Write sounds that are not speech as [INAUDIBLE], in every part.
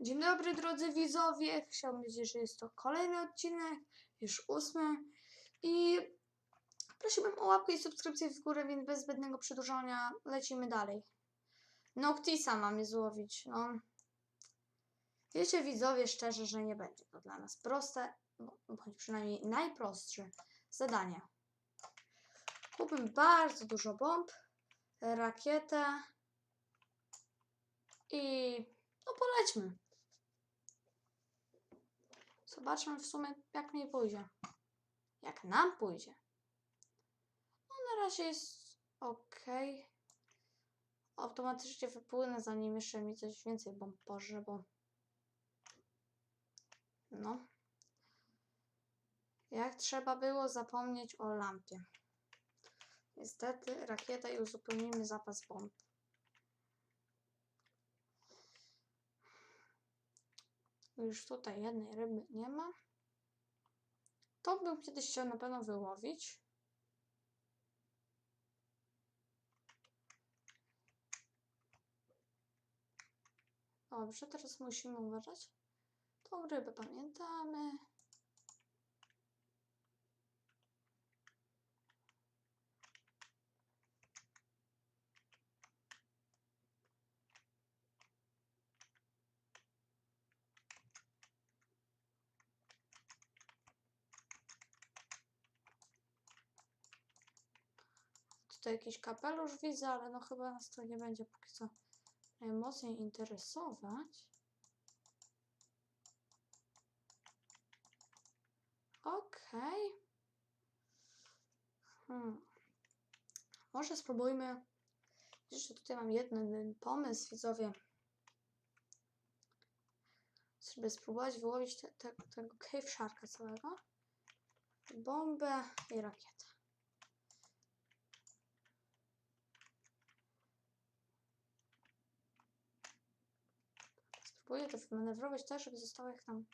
Dzień dobry drodzy widzowie, chciałbym powiedzieć, że jest to kolejny odcinek, już ósmy i prosiłbym o łapkę i subskrypcję w górę, więc bez zbędnego przedłużania lecimy dalej. Noctisa mamy złowić, no. Wiecie widzowie szczerze, że nie będzie to dla nas proste, bądź przynajmniej najprostsze zadanie. Kupmy bardzo dużo bomb, rakietę i no polećmy. Zobaczmy w sumie, jak mi pójdzie. Jak nam pójdzie. No na razie jest ok. Automatycznie wypłynę, zanim jeszcze mi coś więcej bomb pożre, bo... No. Jak trzeba było zapomnieć o lampie. Niestety rakieta i uzupełnimy zapas bomb. Już tutaj jednej ryby nie ma. To bym kiedyś chciał na pewno wyłowić. Dobrze, teraz musimy uważać. Tą rybę pamiętamy. Tutaj jakiś kapelusz widzę, ale no chyba nas to nie będzie póki co najmocniej interesować. Okej. Hmm. Może spróbujmy. Jeszcze tutaj mam jeden pomysł, widzowie. Żeby spróbować wyłowić te, te, tego cave sharka całego. Bombę i rakietę. Spróbuję to wymanewrować tak, żeby zostało jak tam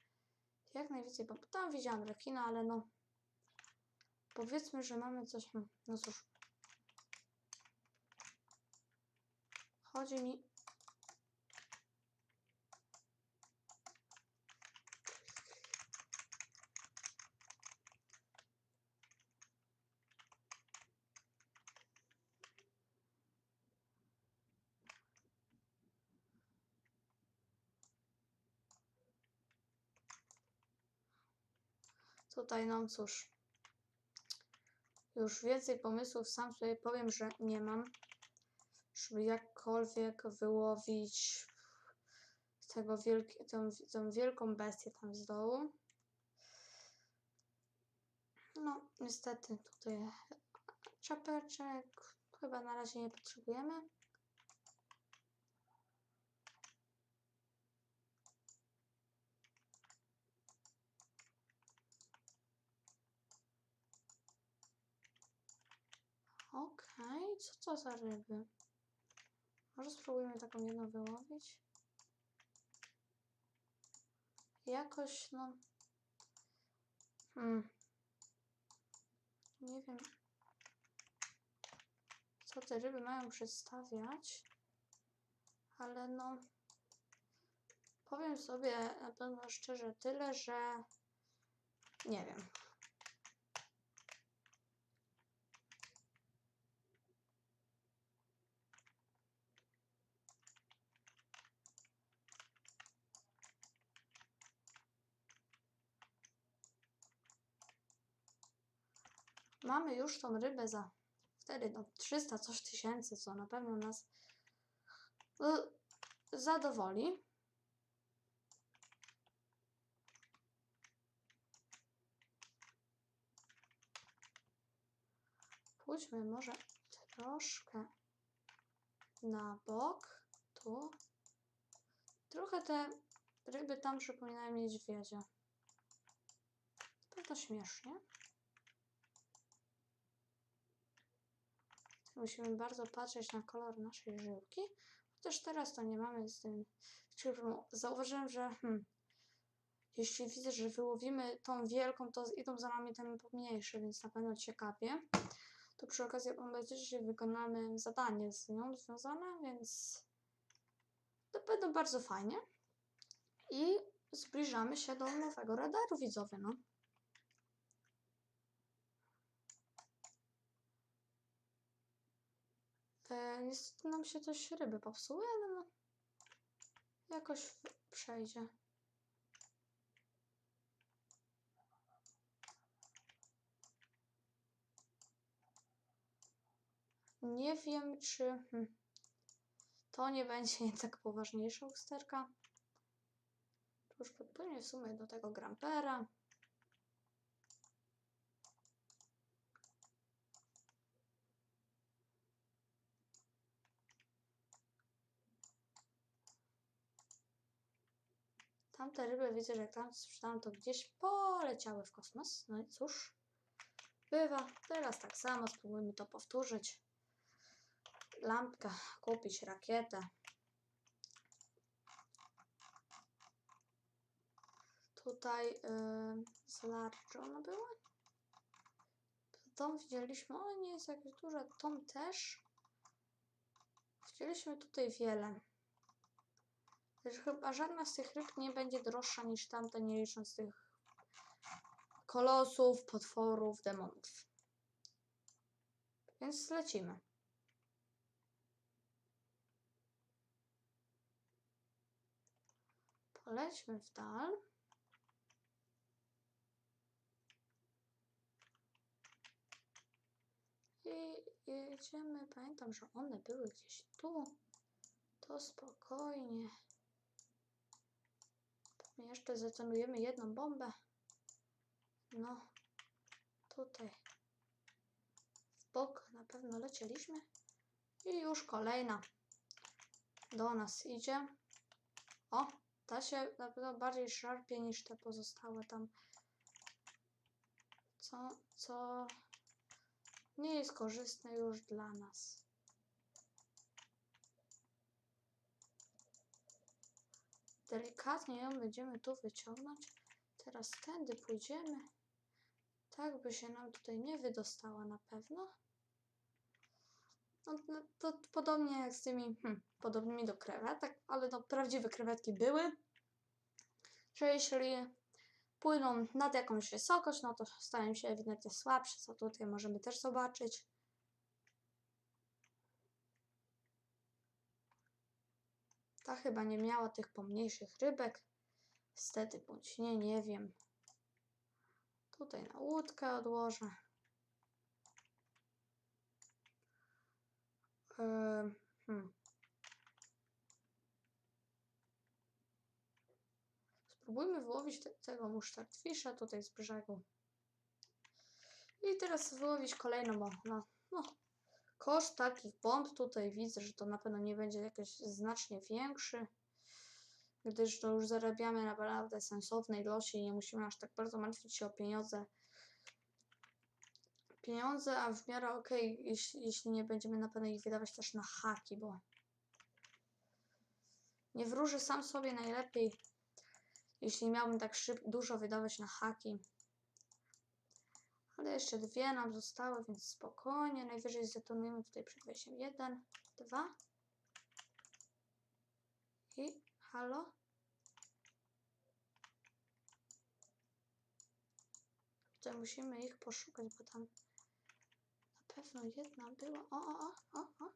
jak najwięcej, bo tam widziałam rekina, ale no powiedzmy, że mamy coś, hmm, no cóż. Chodzi mi Tutaj, no cóż, już więcej pomysłów sam sobie powiem, że nie mam, żeby jakkolwiek wyłowić tego wielki, tą, tą wielką bestię tam z dołu. No, niestety tutaj czapeczek chyba na razie nie potrzebujemy. Okej, co to za ryby? Może spróbujemy taką jedną wyłowić? Jakoś, no... Hmm. Nie wiem, co te ryby mają przedstawiać, ale no... Powiem sobie na pewno szczerze tyle, że... Nie wiem. Mamy już tą rybę za wtedy no 300 coś tysięcy, co na pewno nas no, zadowoli. Pójdźmy może troszkę na bok, tu. Trochę te ryby tam przypominają niedźwiedzia. To śmiesznie. Musimy bardzo patrzeć na kolor naszej żyłki. Chociaż teraz to nie mamy z tym. skrzydłą. Zauważyłem, że hmm, jeśli widzę, że wyłowimy tą wielką, to idą za nami te pomniejsze, więc na pewno ciekawie. To przy okazji automatycznie wykonamy zadanie z nią związane, więc to będą bardzo fajnie. I zbliżamy się do nowego radaru, widzowie, no. E, niestety nam się coś ryby popsuły, ale no. Jakoś przejdzie. Nie wiem, czy hmm, to nie będzie [LAUGHS] jednak poważniejsza usterka. To już podpłynie w sumie do tego Grampera. Tamte ryby widzę, że jak tam sprzedam, to gdzieś poleciały w kosmos. No i cóż, bywa. Teraz tak samo spróbujmy to powtórzyć. Lampka, kupić rakietę. Tutaj yy, z large ona była. Tom widzieliśmy, o nie jest jakaś duża, Tom też. Widzieliśmy tutaj wiele. Chyba żadna z tych ryb nie będzie droższa niż tamte, nie licząc tych kolosów, potworów, demonów. Więc lecimy. Polećmy w dal. I jedziemy. Pamiętam, że one były gdzieś tu. To spokojnie. Jeszcze zatonujemy jedną bombę. No, tutaj w bok na pewno lecieliśmy. I już kolejna do nas idzie. O, ta się na pewno bardziej szarpie niż te pozostałe tam. Co, co nie jest korzystne już dla nas. Delikatnie ją będziemy tu wyciągnąć. Teraz tędy pójdziemy. Tak by się nam tutaj nie wydostała na pewno. No, no, to podobnie jak z tymi hmm, podobnymi do krewetek, ale no, prawdziwe krewetki były, że jeśli płyną nad jakąś wysokość, no to stają się ewidentnie słabsze, co tutaj możemy też zobaczyć. Ta chyba nie miała tych pomniejszych rybek. Niestety, bądź nie, nie wiem. Tutaj na łódkę odłożę. Ehm, hmm. Spróbujmy wyłowić te, tego musztardfisza tutaj z brzegu. I teraz wyłowić kolejną, bo no, no, koszt takich bomb tutaj widzę, że to na pewno nie będzie jakiś znacznie większy, gdyż to już zarabiamy naprawdę sensowne ilości i nie musimy aż tak bardzo martwić się o pieniądze. Pieniądze, a w miarę okej, jeśli, jeśli nie będziemy na pewno ich wydawać też na haki, bo nie wróży sam sobie najlepiej, jeśli miałbym tak szyb dużo wydawać na haki. Ale jeszcze dwie nam zostały, więc spokojnie. Najwyżej zdetonujemy tutaj przed wejściem. Jeden, dwa. I halo? Tutaj musimy ich poszukać, bo tam na pewno jedna była. O, o, o, o, o.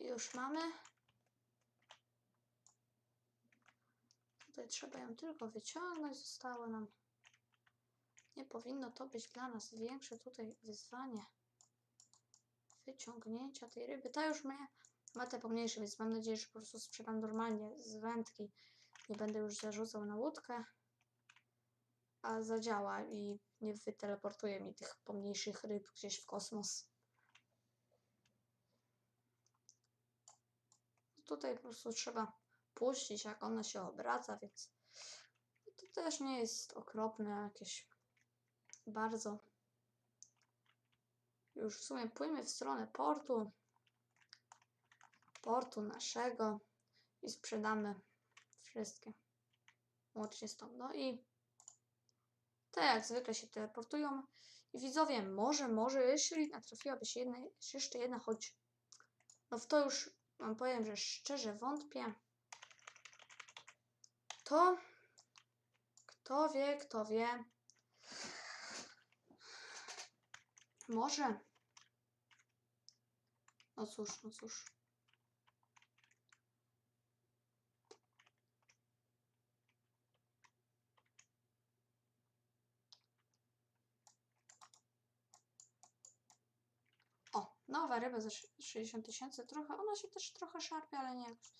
Już mamy. Tutaj trzeba ją tylko wyciągnąć. Zostało nam. Nie powinno to być dla nas większe tutaj wyzwanie wyciągnięcia tej ryby. Ta już ma, ma te pomniejsze, więc mam nadzieję, że po prostu sprzedam normalnie z wędki. Nie będę już zarzucał na łódkę, a zadziała i nie wyteleportuje mi tych pomniejszych ryb gdzieś w kosmos. Tutaj po prostu trzeba puścić, jak ona się obraca, więc to też nie jest okropne jakieś bardzo. Już w sumie płyniemy w stronę portu. Portu naszego i sprzedamy wszystkie. Łącznie z tą. No i te jak zwykle się teleportują. I widzowie, może, może, jeśli natrafiłaby się jedna, jeszcze jedna, choć no w to już wam powiem, że szczerze wątpię. Kto? Kto wie, kto wie. Może. No cóż, no cóż. O, nowa ryba za szy- 60 tysięcy. Trochę, ona się też trochę szarpie, ale nie jakoś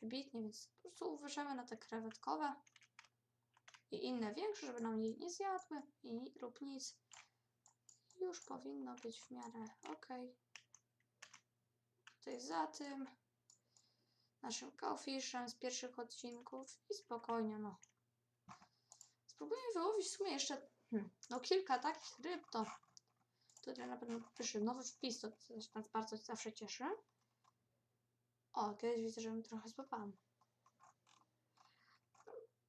wybitnie, więc po prostu uważamy na te krewetkowe i inne większe, żeby nam jej nie zjadły i lub nic. Już powinno być w miarę ok. Tutaj za tym naszym cowfishem z pierwszych odcinków i spokojnie, no. Spróbujemy wyłowić w sumie jeszcze hmm, no kilka takich ryb, to tutaj na pewno piszę nowy wpis, to też nas bardzo zawsze cieszy. O, kiedyś widzę, że trochę złapałam.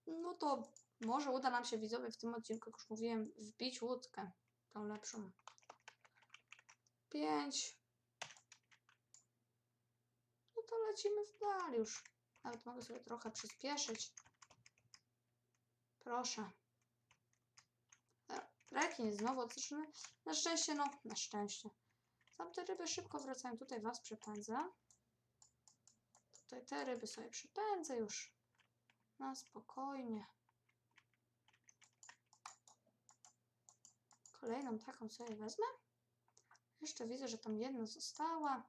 No to może uda nam się widzowie w tym odcinku, jak już mówiłem, wbić łódkę. Tą lepszą. Pięć. No to lecimy w dal już. Nawet mogę sobie trochę przyspieszyć. Proszę. Rekin znowu odskoczony. Na szczęście, no, na szczęście. Tamte ryby szybko wracają. Tutaj was przepędzę. Tutaj te ryby sobie przypędzę już. Na spokojnie. Kolejną taką sobie wezmę. Jeszcze widzę, że tam jedna została.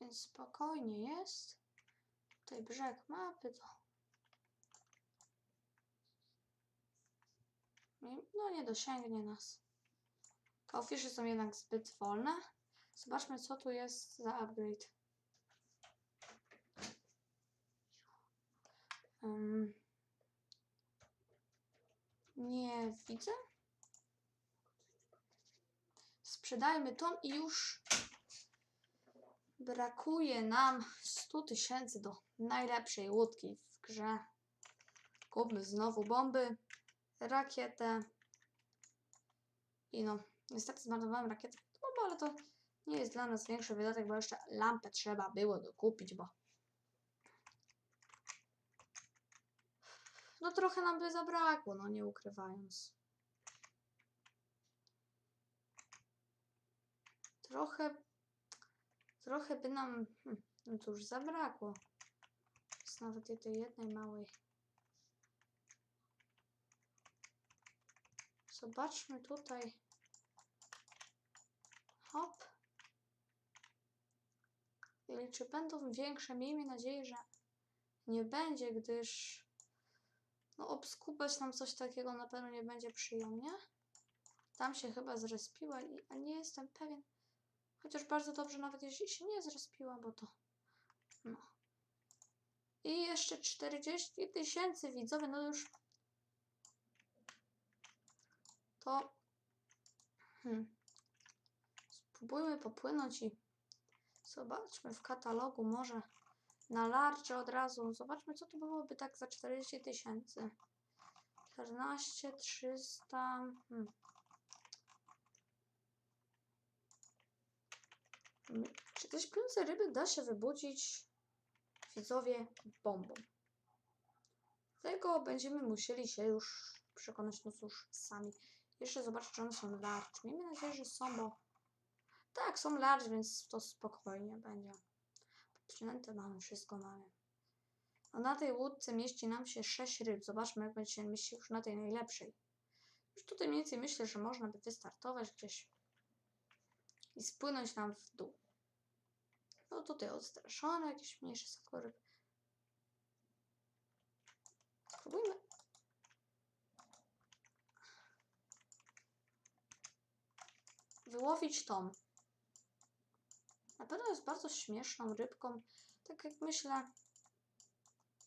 Więc spokojnie jest. Tutaj brzeg mapy to. Nie- No nie dosięgnie nas. Cowfishy są jednak zbyt wolne. Zobaczmy co tu jest za upgrade. Ym, nie widzę. Sprzedajmy tą i już brakuje nam 100 tysięcy do najlepszej łódki w grze. Kupmy znowu bomby, rakietę i no, niestety zmarnowałem rakietę, bomby, ale to nie jest dla nas większy wydatek, bo jeszcze lampę trzeba było dokupić, bo no trochę nam by zabrakło, no nie ukrywając. Trochę, trochę by nam, hmm, no cóż, zabrakło. Z nawet tej jednej małej. Zobaczmy tutaj. Hop. I czy będą większe? Miejmy nadzieję, że nie będzie, gdyż no obskubać nam coś takiego na pewno nie będzie przyjemnie. Tam się chyba zrespiła, a nie jestem pewien. Chociaż bardzo dobrze nawet jeśli się nie zrespiła, bo to no. I jeszcze 40 tysięcy widzowie, no już to hmm. spróbujmy popłynąć i zobaczmy w katalogu może na larcze od razu. Zobaczmy, co to byłoby tak za 40 tysięcy. 14, 300. Hmm. Mm, Czy te śpiące ryby da się wybudzić widzowie bombą? Tego będziemy musieli się już przekonać, no cóż, sami. Jeszcze zobaczę, czy one są large. Miejmy nadzieję, że są, bo tak, są large, więc to spokojnie będzie. Przynęte mamy, wszystko mamy. A na tej łódce mieści nam się 6 ryb. Zobaczmy, jak będzie się mieścić już na tej najlepszej. Już tutaj mniej więcej myślę, że można by wystartować gdzieś i spłynąć nam w dół. No tutaj odstraszone, jakieś mniejsze sakoryb. Spróbujmy. Wyłowić tą. Na pewno jest bardzo śmieszną rybką. Tak jak myślę,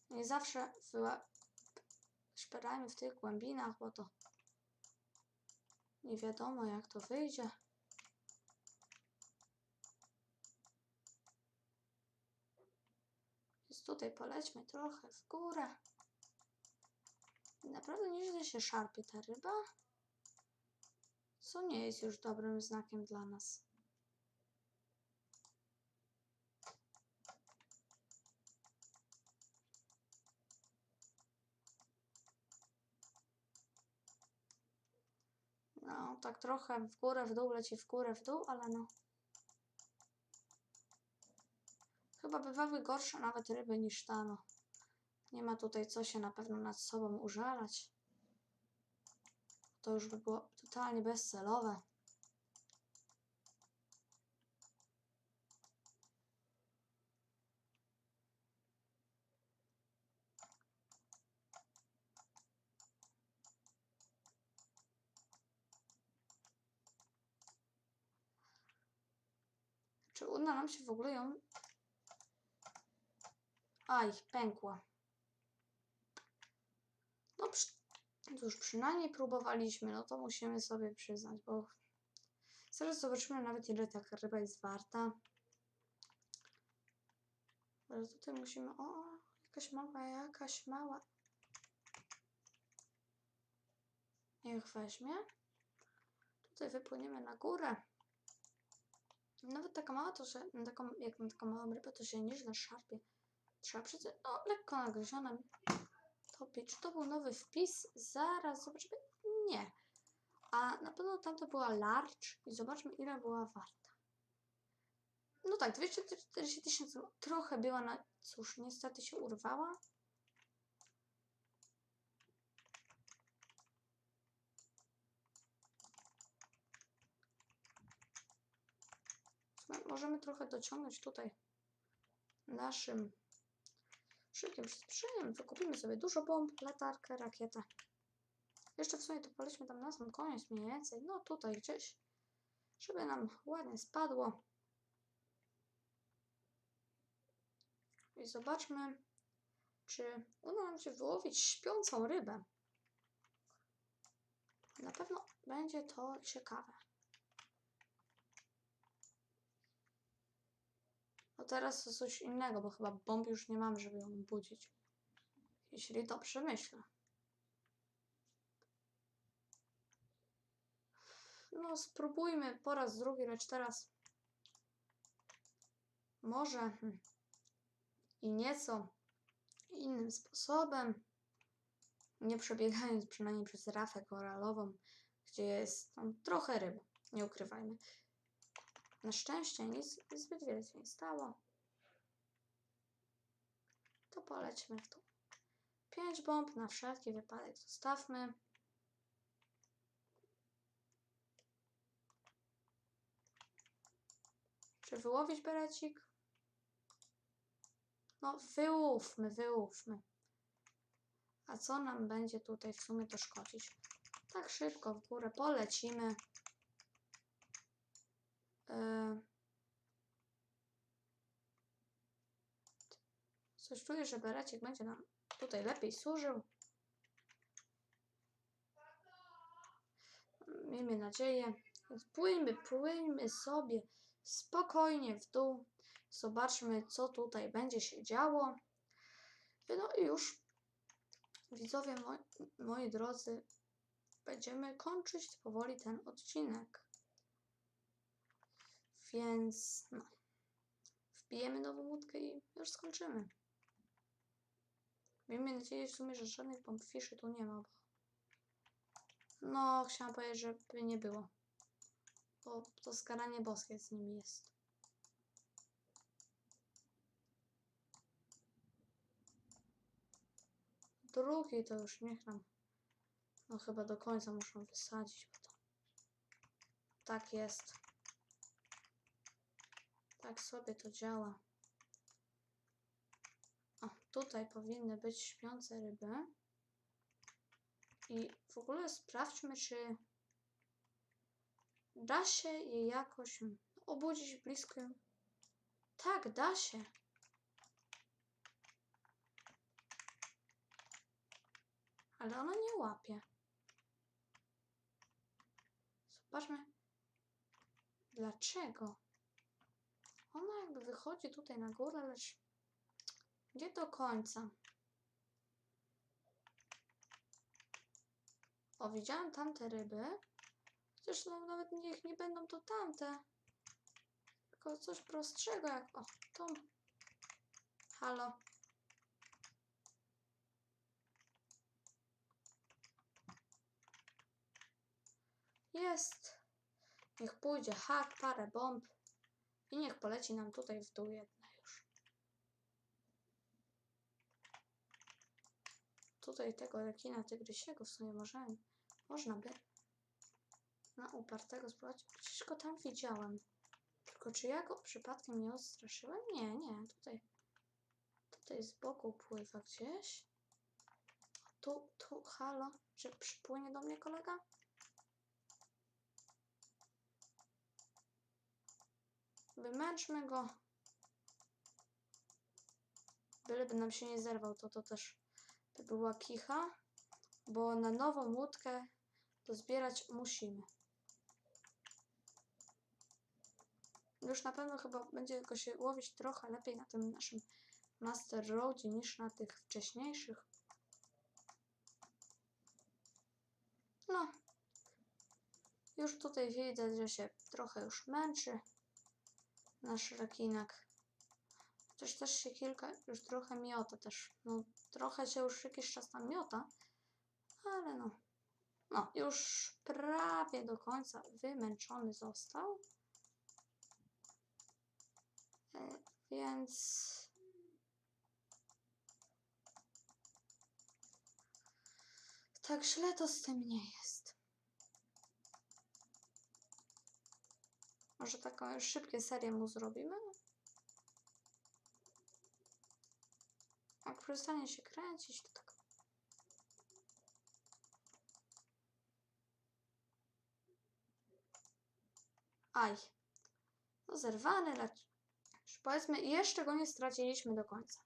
nie zawsze szperajmy w tych głębinach, bo to nie wiadomo jak to wyjdzie. Więc tutaj polećmy trochę w górę. Naprawdę nieźle się szarpie ta ryba. Co nie jest już dobrym znakiem dla nas. Tak trochę w górę, w dół, leci w górę, w dół, ale no. Chyba bywały gorsze nawet ryby niż ta, no. Nie ma tutaj co się na pewno nad sobą użalać. To już by było totalnie bezcelowe. Czy uda nam się w ogóle ją... Aj, pękła. No przy... cóż, przynajmniej próbowaliśmy, no to musimy sobie przyznać, bo zaraz zobaczymy nawet ile ta ryba jest warta. Ale tutaj musimy... O, jakaś mała, jakaś mała. Niech weźmie. Tutaj wypłyniemy na górę. Nawet taka mała to, że na taką, jak na taką małą rybę, to się nieźle szarpie. Trzeba przecież, no lekko nagryziona topić. Czy to był nowy wpis? Zaraz zobaczymy. Nie. A na pewno tamta była large i zobaczmy ile była warta. No tak, 240 tysięcy. Trochę była na... Cóż, niestety się urwała. Możemy trochę dociągnąć tutaj naszym szybkim przyspieszeniem. Wykupimy sobie dużo bomb, latarkę, rakietę. Jeszcze w sumie to polećmy tam na sam koniec mniej więcej. No tutaj gdzieś, żeby nam ładnie spadło. I zobaczmy, czy uda nam się wyłowić śpiącą rybę. Na pewno będzie to ciekawe. No teraz to coś innego, bo chyba bomb już nie mam, żeby ją budzić. Jeśli dobrze myślę. No spróbujmy po raz drugi, lecz teraz może i nieco innym sposobem, nie przebiegając przynajmniej przez rafę koralową, gdzie jest tam trochę ryb, nie ukrywajmy. Na szczęście nic zbyt wiele się nie stało. To polećmy w tu. Pięć bomb na wszelki wypadek zostawmy. Czy wyłowić berecik? No, wyłówmy, wyłówmy. A co nam będzie tutaj w sumie to szkodzić? Tak szybko w górę polecimy. Coś czuję, że berecik będzie nam tutaj lepiej służył. Miejmy nadzieję. Płyńmy, płyńmy sobie spokojnie w dół. Zobaczmy, co tutaj będzie się działo. No i już, widzowie moi, moi drodzy, będziemy kończyć powoli ten odcinek. Więc no, wbijemy nową łódkę i już skończymy. Miejmy nadzieję w sumie, że żadnych bombfiszy tu nie ma, bo... No, chciałam powiedzieć, żeby nie było. Bo to skaranie boskie z nimi jest. Drugi to już niech nam... No chyba do końca muszą wysadzić, bo to... Tak jest. Tak sobie to działa. O, tutaj powinny być śpiące ryby. I w ogóle sprawdźmy, czy da się je jakoś obudzić blisko. Tak, da się. Ale ona nie łapie. Zobaczmy. Dlaczego? Ona jakby wychodzi tutaj na górę, lecz nie do końca. O, widziałam tamte ryby. Chociaż no, nawet niech nie będą to tamte. Tylko coś prostszego jak... O, to... Halo. Jest. Niech pójdzie hak, parę bomb. I niech poleci nam tutaj w dół jedna już. Tutaj tego rekina tygrysiego w sumie możemy. Można by na upartego spróbować. Przecież go tam widziałem. Tylko czy ja go przypadkiem nie odstraszyłem? Nie, nie. Tutaj, tutaj z boku pływa gdzieś. Tu, tu, halo. Czy przypłynie do mnie kolega? Wymęczmy go. Byleby nam się nie zerwał, to to też by była kicha. Bo na nową łódkę to zbierać musimy. Już na pewno chyba będzie go się łowić trochę lepiej na tym naszym Master Roadzie niż na tych wcześniejszych. No. Już tutaj widzę, że się trochę już męczy nasz rekinak. Chociaż też się kilka, już trochę miota też. No, trochę się już jakiś czas tam miota, ale no. No, już prawie do końca wymęczony został. E, więc... Tak źle to z tym nie jest. Może taką szybkie serię mu zrobimy? Jak przestanie się kręcić, to tak. Aj. No zerwany, lecz powiedzmy, jeszcze go nie straciliśmy do końca.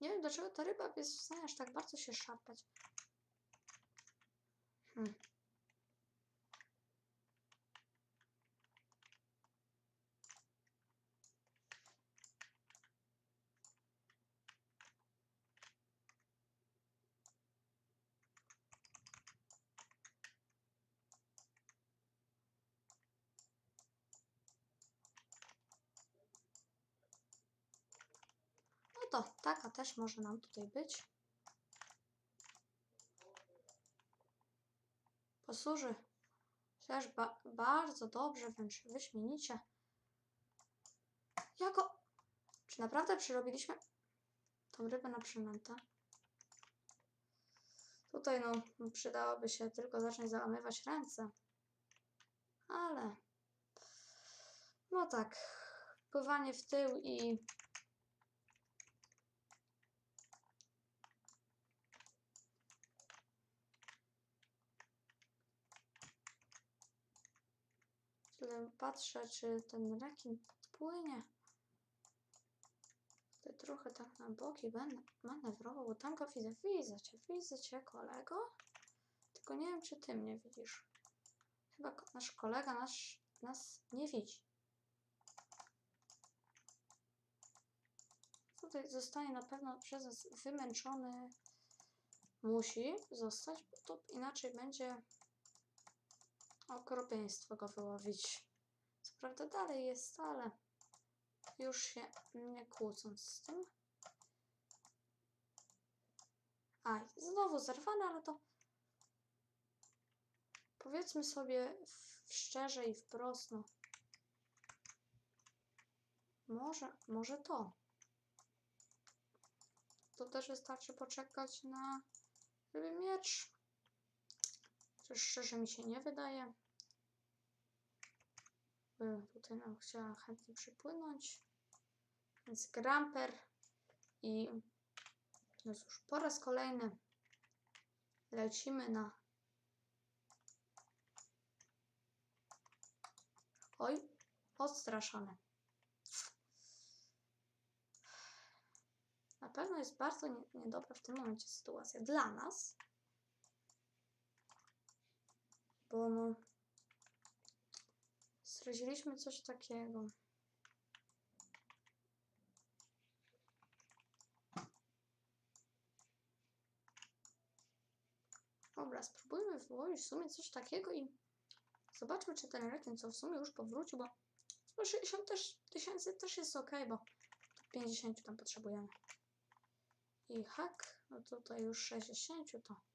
Nie wiem, dlaczego ta ryba jest w stanie aż tak bardzo się szarpać. Hmm. No to taka też może nam tutaj być. Posłuży też ba bardzo dobrze, wręcz wyśmienicie. Jako... Czy naprawdę przerobiliśmy tą rybę na przynętę? Tutaj no przydałoby się tylko zacząć załamywać ręce. Ale... No tak. Pływanie w tył i Tyle patrzę, czy ten rekin podpłynie. Tutaj trochę tak na boki będę manewrował, bo tam go widzę. Widzę cię, widzę cię, kolego. Tylko nie wiem, czy ty mnie widzisz. Chyba nasz kolega nasz, nas nie widzi. Tutaj zostanie na pewno przez nas wymęczony. Musi zostać, bo to inaczej będzie okropieństwo go wyłowić. Prawda dalej jest, ale już się nie kłócąc z tym. Aj, znowu zerwane, ale to powiedzmy sobie szczerze i wprost, no. Może, może to. To też wystarczy poczekać na miecz. Chociaż szczerze mi się nie wydaje. Bym tutaj nam chciała chętnie przypłynąć. Więc gramper i no cóż, po raz kolejny lecimy na Oj, odstraszony. Na pewno jest bardzo nie, niedobra w tym momencie sytuacja dla nas. Bo no, straciliśmy coś takiego. Dobra, spróbujmy wyłowić w sumie coś takiego i zobaczmy, czy ten rekin, co w sumie już powrócił, bo 160 też, tysięcy też jest ok, bo 50 tam potrzebujemy. I hak, no tutaj już 60 to.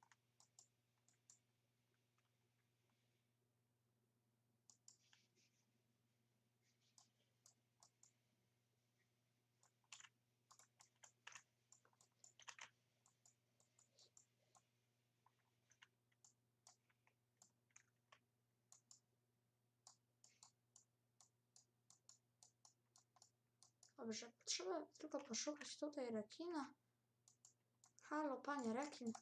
Dobrze, trzeba tylko poszukać tutaj rekina. Halo, panie rekin.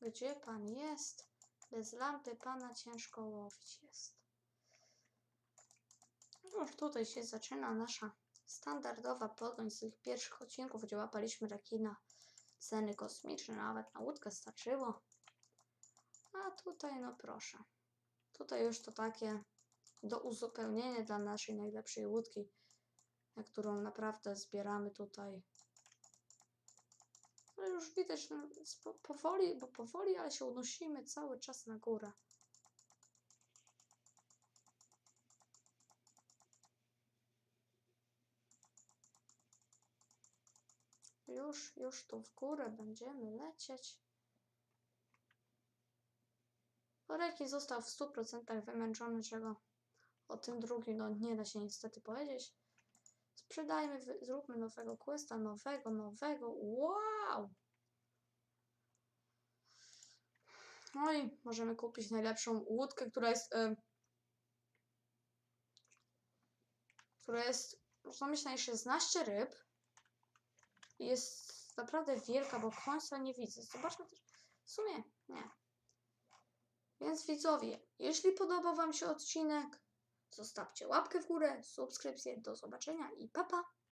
Gdzie pan jest? Bez lampy pana ciężko łowić jest. Już tutaj się zaczyna nasza standardowa pogoń z tych pierwszych odcinków, gdzie łapaliśmy rekina. Ceny kosmiczne, nawet na łódkę starczyło. A tutaj, no proszę. Tutaj już to takie do uzupełnienia dla naszej najlepszej łódki na którą naprawdę zbieramy tutaj. Ale już widać, spo- powoli, bo powoli, ale się unosimy cały czas na górę. Już, już tu w górę będziemy lecieć. Reki został w 100% wymęczony, czego o tym drugim no, nie da się niestety powiedzieć. Sprzedajmy, zróbmy nowego questa, nowego, nowego. Wow! No i możemy kupić najlepszą łódkę, która jest. która jest. Można mieć na 16 ryb. I jest naprawdę wielka, bo końca nie widzę. Zobaczmy też. W sumie nie. Więc widzowie, jeśli podobał Wam się odcinek, zostawcie łapkę w górę, subskrypcję. Do zobaczenia i papa. Pa.